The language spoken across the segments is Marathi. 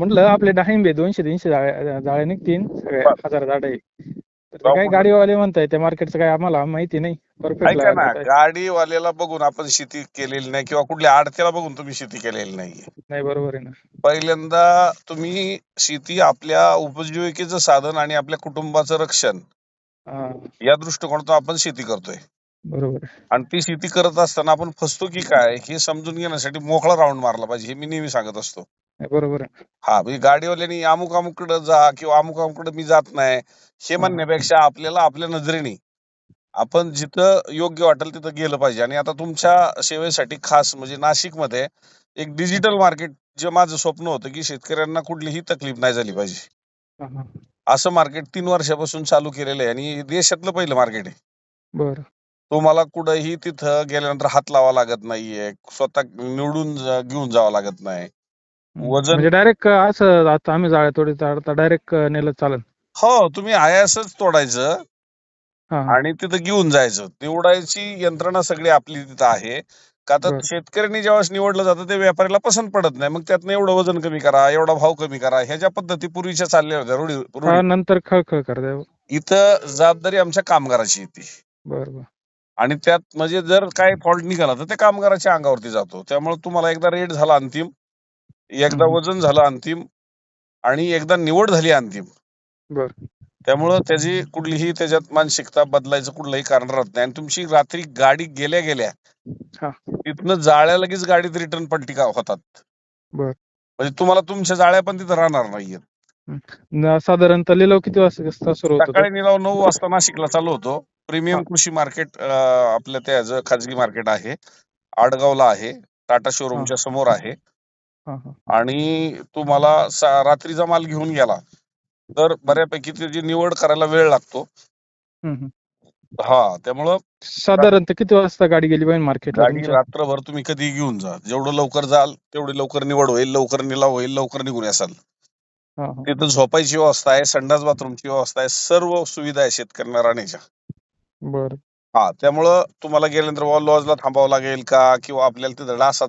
म्हटलं आपले डाळिंबे दोनशे तीनशे जाळे निघतील सगळे. हजार जाऊ काय? गाडीवाले म्हणताय त्या मार्केटचं काय आम्हाला माहिती नाही. परफेक्ट गाडीवाल्याला बघून आपण शेती केलेली नाही किंवा कुठल्या आडत्याला बघून तुम्ही शेती केलेली नाहीये नाही बरोबर आहे ना. पहिल्यांदा तुम्ही शेती आपल्या उपजीविकेचं साधन आणि आपल्या कुटुंबाचं रक्षण हा. या दृष्टिकोनातून आपण शेती करतोय. बरोबर. आहे आणि ती शेती करत असताना आपण फसतो की काय हे समजून घेण्यासाठी मोकळा राऊंड मारला पाहिजे हे मी नेहमी सांगत असतो. नाही, बरोबर आहे. हा म्हणजे गाडीवाल्यांनी अमुक अमुकडे जा किंवा अमुक अमुकडे मी जात नाही हे म्हणण्यापेक्षा आपल्याला आपल्या नजरेने आपण जिथं योग्य वाटेल तिथं गेलं पाहिजे. आणि आता तुमच्या सेवेसाठी खास म्हणजे नाशिकमध्ये एक डिजिटल मार्केट जे माझं स्वप्न होतं की शेतकऱ्यांना कुठलीही तकलीफ नाही झाली पाहिजे. हा हा. असं मार्केट तीन वर्षापासून चालू केलेलं आहे आणि देशातलं पहिलं मार्केट आहे. बरं. तुम्हाला कुठंही तिथं गेल्यानंतर हात लावा लागत नाहीये. स्वतः निवडून जा- घेऊन जावं लागत नाही. वजन- म्हणजे डायरेक्ट असं आता आम्ही जाळे तोडी आता डायरेक्ट नेलं चालेल. हो तुम्ही आयासच तोडायचं हा. हा आणि तिथं घेऊन जायचं. निवडायची यंत्रणा सगळी आपली तिथं आहे. का तर बरं. शेतकऱ्यांनी ज्यावेळेस निवडलं जातं ते व्यापाऱ्याला पसंत पडत नाही. मग त्यातनं एवढं वजन कमी करा एवढा भाव कमी करा ह्या ज्या पद्धती पूर्वीच्या चालल्या होत्या रूढी हा रूढी नंतर खळ खळ करते इथं जबाबदारी आमच्या कामगाराची येते. बरं बरं. आणि त्यात म्हणजे जर काय फॉल्ट निघाला तर ते कामगाराच्या अंगावरती जातो त्यामुळे तुम्हाला एकदा रेट झाला अंतिम एकदा. वजन झालं अंतिम आणि एकदा निवड झाली अंतिम बरं त्यामुळं त्याची कुठलीही त्याच्यात मानसिकता बदलायचं कुठलंही कारण राहत नाही आणि तुमची रात्री गाडी गेल्या गेल्या हा. तिथनं जाळ्या लगेच गाडीत रिटर्न पलटी का होतात. म्हणजे तुम्हाला तुमच्या जाळ्या पण तिथं राहणार नाहीयेत साधारणतः लिलाव किती वाजता सुरू? सकाळी निलाव नऊ वाजता नाशिकला चालू होतो प्रीमियम. कृषी मार्केट आपल्या त्या खाजगी मार्केट आहे. आडगावला आहे. टाटा शोरूमच्या समोर आहे. आणि तुम्हाला रात्रीचा माल घेऊन गेला. तर बऱ्यापैकी त्याची निवड करायला वेळ लागतो. हा त्यामुळं साधारणतः किती वाजता गाडी गेली पाहिजे मार्केटला गाडी रात्रभर तुम्ही कधी घेऊन जा. जेवढं लवकर जाल तेवढी लवकर निवड होईल. लवकर निलाव होईल लवकर निघून याल तिथं झोपायची व्यवस्था आहे संडास बाथरूमची व्यवस्था आहे. सर्व सुविधा आहे शेतकऱ्यांना राहण्याच्या. बर. हा त्यामुळं तुम्हाला गेल्यानंतर लॉजला थांबावं लागेल का? किंवा आपल्याला तिथं डासात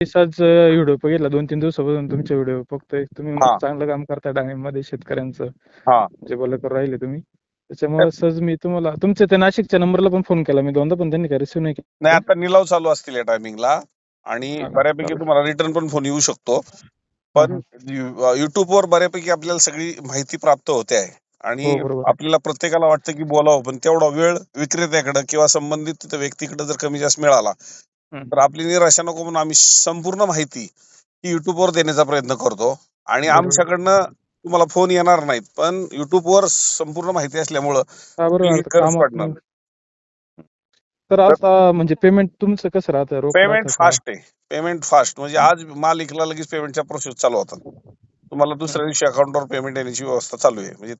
दिवसाच व्हिडिओ बघितला दोन तीन दिवसापासून तुमचे व्हिडिओ बघतोय. तुम्ही हा. चांगलं काम करताय डाळिंबमध्ये शेतकऱ्यांचं. हा. जे बोल करून राहिले तुम्ही. त्याच्यामुळे सहज मी तुम्हाला तुमच्या त्या नाशिकच्या नंबरला पण फोन केला. मी दोनदा पण त्यांनी काय रिसिव्ह नाही केला. नाही आता निलाव चालू असतील या टायमिंगला. आणि बऱ्यापैकी चालेल. तुम्हाला रिटर्न पण फोन येऊ शकतो. पण युट्यूबवर बऱ्यापैकी आपल्याला सगळी माहिती प्राप्त होते आहे. आणि हो, बरोबर. आपल्याला प्रत्येकाला वाटतं की बोलावं पण तेवढा वेळ विक्रेत्याकडे किंवा संबंधित तिथं व्यक्तीकडे जर कमी जास्त मिळाला तर आपली निराशा नको म्हणून आम्ही संपूर्ण माहिती ही युट्यूबवर देण्याचा प्रयत्न करतो. आणि बरोबर. आमच्याकडनं तुम्हाला फोन येणार नाहीत पण युट्यूबवर संपूर्ण माहिती असल्यामुळं हा बरोबर. आता. नाही. तर आता म्हणजे पेमेंट तुमचं कसं राहतं? रोख पेमेंट राहतं का? फास्ट आहे. पेमेंट फास्ट म्हणजे आज माल इकला लगेच पेमेंटच्या प्रोसेस चालू होतात. तुम्हाला दुसऱ्या दिवशी अकाउंटवर पेमेंट येण्याची व्यवस्था चालू आहे. म्हणजे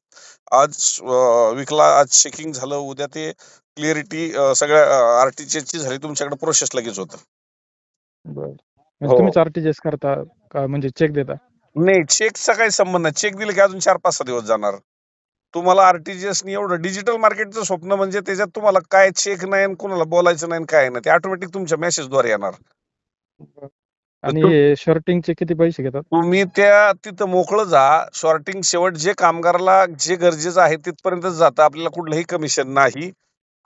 आज अं, विकला आज चेकिंग झालं उद्या ते क्लिअरिटी सगळ्या आरटीची झाली तुमच्याकडे प्रोसेस लगेच होतं. हो. तुम्ही चार्टेजेस करता का? म्हणजे चेक देता? नाही चेकचा काही संबंध नाही. चेक दिले की अजून चार पाच सहा दिवस जाणार. तुम्हाला आरटीजीएस नि एवढं डिजिटल मार्केटचं स्वप्न म्हणजे त्याच्यात तुम्हाला काय चेक नाही आणि कोणाला बोलायचं नाही आणि काय नाही. ते ऑटोमॅटिक तुमच्या मेसेजद्वारे येणार. आणि हे शॉर्टिंगचे किती पैसे घेतात? तुम्ही त्या तिथं मोकळं जा. शॉर्टिंग शेवट जे कामगाराला जे गरजेचं आहे तिथपर्यंतच जातं. आपल्याला कुठलंही कमिशन नाही.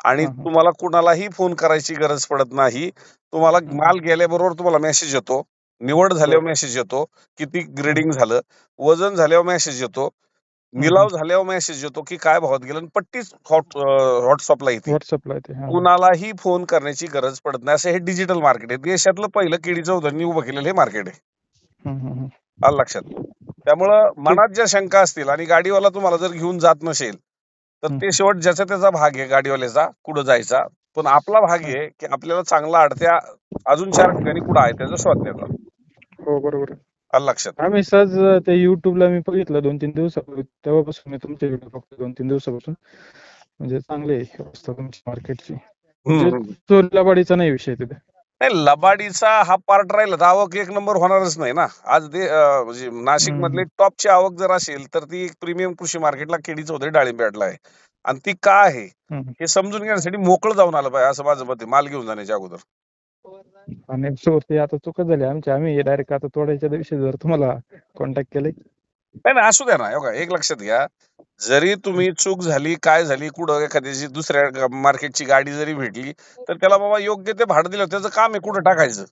आणि. तुम्हाला कुणालाही फोन करायची गरज पडत नाही. तुम्हाला. माल गेल्याबरोबर तुम्हाला मेसेज येतो. निवड झाल्यावर मेसेज येतो. किती ग्रेडिंग झालं वजन झाल्यावर मेसेज येतो. निलाव झाल्यावर मेसेज येतो की काय भावात गेलं आणि पट्टीच हॉट व्हॉट्सअपला येते. व्हॉट्सअपला येते. कुणालाही फोन करण्याची गरज पडत नाही. असं हे डिजिटल मार्केट आहे. देशातलं पहिलं केडी चौधरींनी उभं केलेलं हे मार्केट आहे. आलं लक्षात. त्यामुळं मनात ज्या शंका असतील आणि गाडीवाला तुम्हाला जर घेऊन जात नसेल तर ते. शेवट ज्याचा त्याचा भाग आहे गाडीवाल्याचा कुठं जायचा. पण आपला भाग आहे की आपल्याला चांगला अडत्या अजून चार ठिकाणी कुठं आहे त्याचा शोधण्याचा हो बरोबर आहे. आलं लक्षात? आम्ही सहज ते युट्यूबला मी बघितलं दोन तीन दिवसापूर्वी. तेव्हापासून मी तुमचे व्हिडिओ बघतो दोन तीन दिवसापासून. म्हणजे चांगली आहे अवस्था तुमची मार्केटची हम्म, म्हणजे हम्म. चोरीलाबाडीचा नाही विषय तिथे. नाही लबाडीचा हा पार्ट राहिला तर आवक एक नंबर होणारच नाही ना. आज अं, म्हणजे नाशिक. मधली टॉपची आवक जर असेल तर ती प्रीमियम कृषी मार्केटला केडी चौधरी डाळिंबेटला आहे. आणि ती का आहे. हे समजून घेण्यासाठी मोकळं जाऊन आलं पाहिजे असं माझं मत आहे. माल घेऊन जाण्याच्या अगोदर. आणि आता चुकत झाली आमची. आम्ही डायरेक्ट आता तोडायच्या दिवशी जर तुम्हाला कॉन्टॅक्ट केले. नाही नाही असू द्या ना. हे बघा, एक लक्षात घ्या. जरी तुम्ही चूक झाली काय झाली कुठं एखाद्याची दुसऱ्या मार्केटची गाडी जरी भेटली तर त्याला बाबा योग्य ते भाडं दिलं. त्याचं काम आहे कुठं टाकायचं?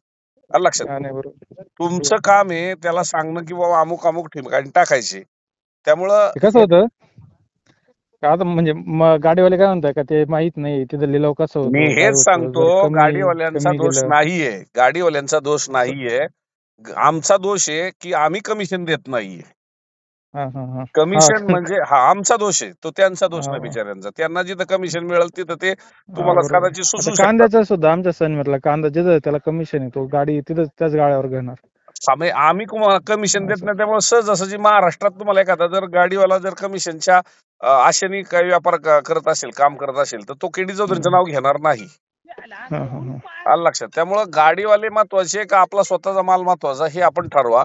आलं लक्षात. हा नाही बरोबर. तुमचं काम आहे त्याला सांगणं की बाबा अमुक अमुक ठिकाणी टाकायचे. त्यामुळं ते कसं होतं? का आता म्हणजे म- गाडीवाले काय म्हणतात का ते माहीत नाही. तिथं लिलाव कसा होतो? मी काय हेच होतं, सांगतो जर कमी- गाडीवाल्यांचा कमी दोष गेलं- नाहीये. गाडीवाल्यांचा दोष नाहीये. ग- आमचा दोष आहे की आम्ही कमिशन देत नाहीये. हा हा हा कमिशन हा. म्हणजे हा आमचा दोष आहे तो त्यांचा दोष नाही. बिचाऱ्यांचा त्यांना जिथं कमिशन मिळेल तिथं ते हा, तुम्हाला बरोबर. कदाचित सुचू शकतात कांद्याचा सुद्धा आमच्या सनमिरला कांदा जिथं त्याला कमिशन आहे तो गाडी तिथं त्याच गाड्यावर घेणार आम्ही आम्ही कमिशन देत असं. नाही त्यामुळे सहजासहजी महाराष्ट्रात तुम्हाला एखादा जर गाडीवाला जर कमिशनच्या आशेने काही व्यापार क- करत असेल काम करत असेल तर तो केडी चौधरीचं हम्म. नाव घेणार नाही हा हा हा आलं लक्षात त्यामुळं गाडीवाले महत्त्वाचे का आपला स्वतःचा माल महत्त्वाचा हे आपण ठरवा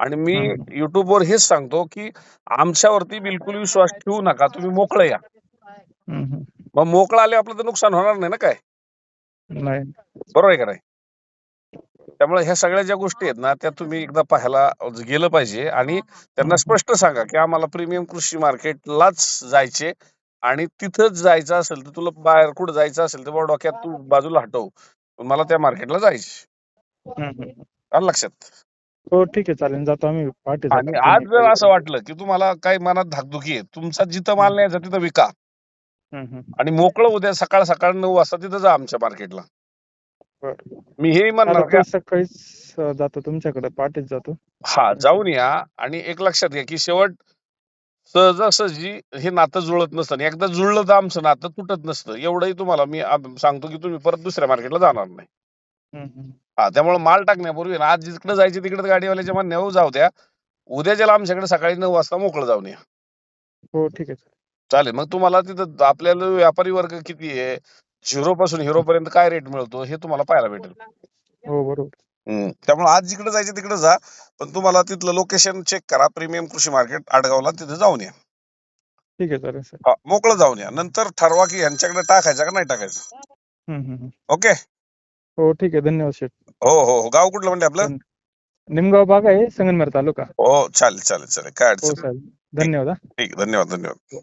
आणि मी. युट्यूबवर हेच सांगतो की आमच्यावरती बिलकुल विश्वास ठेवू नका. तुम्ही मोकळं या. मग मोकळं आले आपलं तर नुकसान होणार नाही ना काय? नाही. बरोबर आहे का नाही? त्यामुळे ह्या सगळ्या ज्या गोष्टी आहेत ना त्या तुम्ही एकदा पाहायला गेलं पाहिजे आणि त्यांना. स्पष्ट सांगा की आम्हाला प्रीमियम कृषी मार्केटलाच जायचे आणि तिथंच जायचं असेल तर तुला बाहेर कुठं जायचं असेल तर बाबा डोक्यात तू बाजूला हटव. मला त्या मार्केटला जायचे. लक्षात? हो ठीक आहे चालेल जातो आम्ही पहाटे आणि जातो. आज जर असं वाटलं की तुम्हाला काही मनात धाकधुकी आहे तुमचा जिथं माल न्यायचा तिथं विका हम्म, हम्म. आणि मोकळं उद्या सकाळ सकाळ नऊ वाजता तिथं जा आमच्या मार्केटला बरं. मी हेही म्हणणार आता का तो सकाळीच अं, जातो तुमच्याकडे पहाटेच जातो हा जाऊन या आणि एक लक्षात घ्या की शेवट सहजासहजी हे नातं जुळत नसतं आणि एकदा जुळलं तर आमचं नातं तुटत नसतं एवढंही तुम्हाला मी सांगतो की तुम्ही परत दुसऱ्या मार्केटला जाणार नाही. हा त्यामुळे माल टाकण्यापूर्वी ना आज जिकडे जायचे तिकडे गाडीवाल्याच्या म्हणण्यावर जाऊ द्या. उद्या ज्याला आमच्याकडे सकाळी नऊ वाजता मोकळं जाऊन या. हो ठीक आहे चालेल. मग तुम्हाला तिथं आपल्याला व्यापारी वर्ग किती आहे? झिरो पासून हिरो पर्यंत काय रेट मिळतो हे तुम्हाला पाहायला भेटेल. हो बरोबर. हम्म. त्यामुळे आज जिकडे जायचे तिकडे जा पण तुम्हाला तिथलं लोकेशन चेक करा प्रीमियम कृषी मार्केट आडगावला तिथे जाऊन या. ठीक आहे चालेल सर. हा, मोकळं जाऊन या. नंतर ठरवा की यांच्याकडे टाकायचं का नाही टाकायचं. हम्म, हम्म, हम्म. ओके? हो ठीक आहे. धन्यवाद शेठ. हो हो हो. गाव कुठलं म्हणजे आपलं? निमगाव बाग आहे संगनमेर तालुका. हो चालेल चालेल चालेल. काय हो अडचण नाही. साहेब धन्यवाद हा. ठीक आहे, धन्यवाद धन्यवाद.